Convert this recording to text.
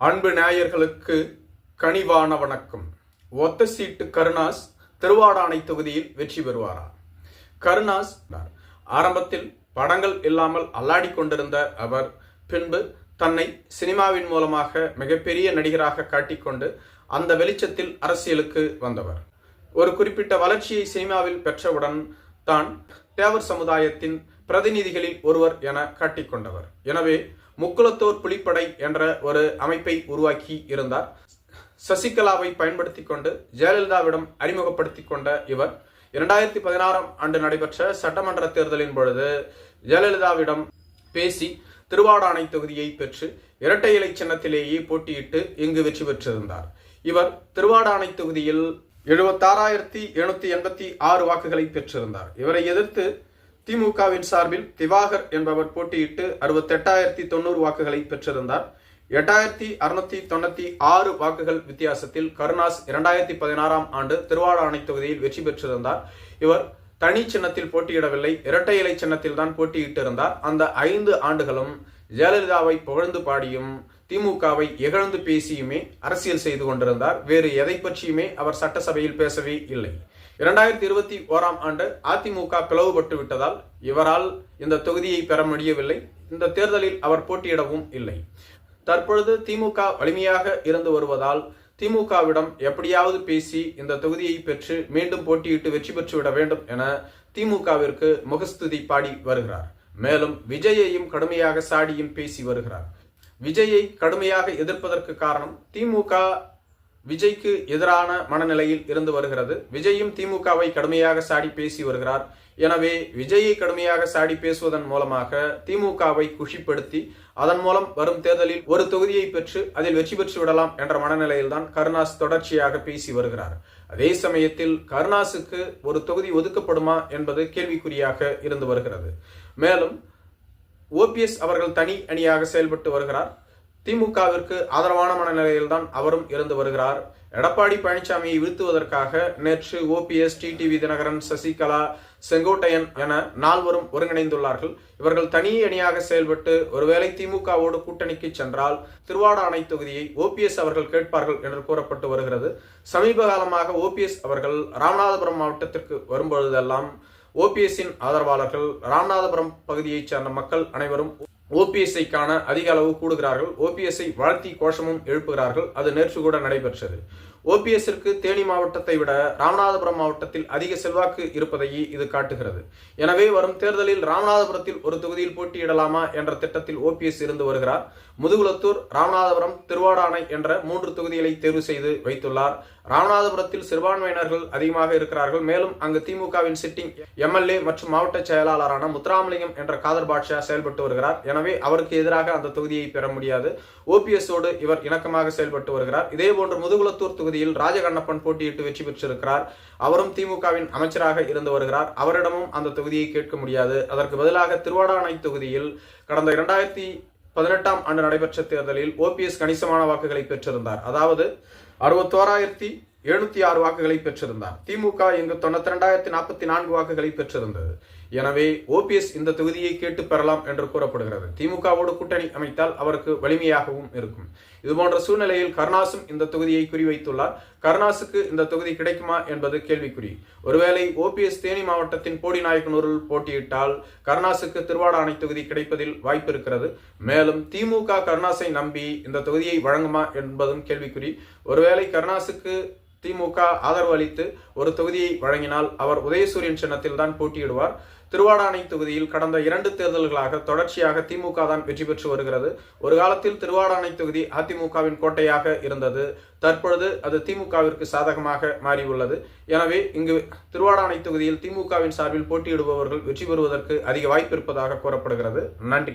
அன்பு நேயர்களுக்கு கனிவான வணக்கம். ஒத்த சீட்டு கருணாஸ் திருவாடானை தொகுதியில் வெற்றி பெறுவாரா? கருணாஸ் ஆரம்பத்தில் படங்கள் இல்லாமல் அல்லாடி கொண்டிருந்த அவர் பின்பு தன்னை சினிமாவின் மூலமாக மிகப்பெரிய நடிகராக காட்டிக்கொண்டு அந்த வெளிச்சத்தில் அரசியலுக்கு வந்தவர். ஒரு குறிப்பிட்ட வளர்ச்சியை சினிமாவில் பெற்றவுடன் தான் தேவர் சமுதாயத்தின் பிரதிநிதிகளில் ஒருவர் என காட்டிக்கொண்டவர் எனவே முக்குலத்தோர் புலிப்படை என்ற ஒரு அமைப்பை உருவாக்கி இருந்தார். சசிகலாவை பயன்படுத்தி கொண்டு ஜெயலலிதாவிடம் அறிமுகப்படுத்தி கொண்ட இவர் இரண்டாயிரத்தி பதினாறாம் ஆண்டு நடைபெற்ற சட்டமன்ற தேர்தலின் பொழுது ஜெயலலிதாவிடம் பேசி திருவாடானை தொகுதியை பெற்று இரட்டை இலை சின்னத்திலேயே போட்டியிட்டு இங்கு வெற்றி பெற்றிருந்தார். இவர் திருவாடானை தொகுதியில் எழுபத்தாறாயிரத்தி எழுநூத்தி எண்பத்தி ஆறு வாக்குகளை பெற்றிருந்தார். இவரை எதிர்த்து திமுகவின் சார்பில் திவாகர் என்பவர் போட்டியிட்டு அறுபத்தெட்டாயிரத்தி தொண்ணூறு வாக்குகளை பெற்றிருந்தார். எட்டாயிரத்தி அறுநூத்தி தொண்ணூத்தி ஆறு வாக்குகள் வித்தியாசத்தில் கருணாஸ் இரண்டாயிரத்தி பதினாறாம் ஆண்டு திருவாடானை தொகுதியில் வெற்றி பெற்றிருந்தார். இவர் தனி சின்னத்தில் போட்டியிடவில்லை இரட்டை இலை சின்னத்தில் தான் போட்டியிட்டிருந்தார். அந்த ஐந்து ஆண்டுகளும் ஜெயலலிதாவை புகழ்ந்து பாடியும் திமுகவை இகழ்ந்து பேசியுமே அரசியல் செய்து கொண்டிருந்தார். வேறு எதை பற்றியுமே அவர் சட்டசபையில் பேசவே இல்லை. இரண்டாயிரத்தி இருபத்தி ஓராம் ஆண்டு அதிமுக பிளவுபட்டு விட்டதால் இவரால் இந்த தொகுதியை பெற முடியவில்லை. இந்த தேர்தலில் அவர் போட்டியிடவும் இல்லை. தற்பொழுது திமுக வலிமையாக இருந்து வருவதால் திமுகவிடம் எப்படியாவது பேசி இந்த தொகுதியை பெற்று மீண்டும் போட்டியிட்டு வெற்றி பெற்றுவிட வேண்டும் என திமுகவிற்கு முகஸ்துதி பாடி வருகிறார். மேலும் விஜயையும் கடுமையாக சாடியும் பேசி வருகிறார். விஜயை கடுமையாக எதிர்ப்பதற்கு காரணம் திமுக விஜய்க்கு எதிரான மனநிலையில் இருந்து வருகிறது. விஜயும் திமுகவை கடுமையாக சாடி பேசி வருகிறார். எனவே விஜயை கடுமையாக சாடி பேசுவதன் மூலமாக திமுகவை குஷிப்படுத்தி அதன் மூலம் வரும் தேர்தலில் ஒரு தொகுதியை பெற்று அதில் வெற்றி பெற்று விடலாம் என்ற மனநிலையில்தான் கருணாஸ் தொடர்ச்சியாக பேசி வருகிறார். அதே சமயத்தில் கருணாசுக்கு ஒரு தொகுதி ஒதுக்கப்படுமா என்பது கேள்விக்குறியாக இருந்து வருகிறது. மேலும் ஓபிஎஸ் அவர்கள் தனி அணியாக செயல்பட்டு வருகிறார். திமுகவிற்கு ஆதரவான மனநிலையில்தான் அவரும் இருந்து வருகிறார். எடப்பாடி பழனிசாமியை வீழ்த்துவதற்காக நேற்று ஓபிஎஸ் டிடிவி தினகரன் சசிகலா செங்கோட்டையன் என நால்வரும் ஒருங்கிணைந்துள்ளார்கள். இவர்கள் தனி அணியாக செயல்பட்டு ஒருவேளை திமுகவோடு கூட்டணிக்கு சென்றால் திருவாடானை தொகுதியை ஓபிஎஸ் அவர்கள் கேட்பார்கள் என்று கூறப்பட்டு வருகிறது. சமீப காலமாக ஓபிஎஸ் அவர்கள் ராமநாதபுரம் மாவட்டத்திற்கு வரும்பொழுதெல்லாம் ஓபிஎஸ்ஸின் ஆதரவாளர்கள் ராமநாதபுரம் பகுதியைச் சேர்ந்த மக்கள் அனைவரும் ஓபிஎஸ்ஐக்கான அதிக அளவு கூடுகிறார்கள். ஓபிஎஸ்ஐ வாழ்த்தி கோஷமும் எழுப்புகிறார்கள். அது நேற்று கூட நடைபெற்றது. ஓபிஎஸ்ஸிற்கு தேனி மாவட்டத்தை விட ராமநாதபுரம் மாவட்டத்தில் அதிக செல்வாக்கு இருப்பதையே இது காட்டுகிறது. எனவே வரும் தேர்தலில் ராமநாதபுரத்தில் ஒரு தொகுதியில் போட்டியிடலாமா என்ற திட்டத்தில் ஓபிஎஸ் இருந்து வருகிறார். முதுகுலத்தூர் ராமநாதபுரம் திருவாடானை என்ற மூன்று தொகுதிகளை தேர்வு செய்து வைத்துள்ளார். ராமநாதபுரத்தில் சிறுபான்மையினர்கள் அதிகமாக இருக்கிறார்கள். மேலும் அங்கு திமுகவின் சிட்டிங் எம்எல்ஏ மற்றும் மாவட்ட செயலாளரான முத்துராமலிங்கம் என்ற காதர் பாட்ஷா செயல்பட்டு வருகிறார். எனவே அவருக்கு எதிராக அந்த தொகுதியை பெற முடியாது. ஓபிஎஸோடு இவர் இணக்கமாக செயல்பட்டு வருகிறார். இதே போன்று முதுகுலத்தூர் தொகுதியில் ராஜகண்ணப்பன் போட்டியிட்டு வெற்றி பெற்றிருக்கிறார். அவரும் திமுகவின் அமைச்சராக இருந்து வருகிறார். அவரிடமும் அந்த தொகுதியை கேட்க முடியாது. அதற்கு பதிலாக திருவாடானை தொகுதியில் கடந்த இரண்டாயிரத்தி பதினெட்டாம் ஆண்டு நடைபெற்ற தேர்தலில் ஓபிஎஸ் கணிசமான வாக்குகளை பெற்றிருந்தார். அதாவது அறுபத்தோராயிரத்தி எழுநூத்தி ஆறு வாக்குகளை பெற்றிருந்தார். திமுக இங்கு தொண்ணூத்தி ரெண்டாயிரத்தி நாற்பத்தி நான்கு வாக்குகளை பெற்றிருந்தது. எனவே ஓபிஎஸ் இந்த தொகுதியை கேட்டு பெறலாம் என்று கூறப்படுகிறது. திமுகவோடு கூட்டணி அமைத்தால் அவருக்கு வலிமையாகவும் இருக்கும். இதுபோன்ற சூழ்நிலையில் கருணாசும் இந்த தொகுதியை குறிவைத்துள்ளார். கருணாசுக்கு இந்த தொகுதி கிடைக்குமா என்பது கேள்விக்குறி. ஒருவேளை ஓபிஎஸ் தேனி மாவட்டத்தின் போடி நாயக்கனூரில் போட்டியிட்டால் கருணாசுக்கு திருவாடானை தொகுதி கிடைப்பதில் வாய்ப்பு இருக்கிறது. மேலும் திமுக கருணாசை நம்பி இந்த தொகுதியை வழங்குமா என்பதும் கேள்விக்குறி. ஒருவேளை கருணாசுக்கு திமுக ஆதரவு அளித்து ஒரு தொகுதியை வழங்கினால் அவர் உதயசூரியன் சின்னத்தில் தான் போட்டியிடுவார். திருவாடானை தொகுதியில் கடந்த இரண்டு தேர்தல்களாக தொடர்ச்சியாக திமுக தான் வெற்றி பெற்று வருகிறது. ஒரு காலத்தில் திருவாடானை தொகுதி அதிமுகவின் கோட்டையாக இருந்தது. தற்பொழுது அது திமுகவிற்கு சாதகமாக மாறியுள்ளது. எனவே இங்கு திருவாடானை தொகுதியில் திமுகவின் சார்பில் போட்டியிடுபவர்கள் வெற்றி பெறுவதற்கு அதிக வாய்ப்பு இருப்பதாக கூறப்படுகிறது. நன்றி.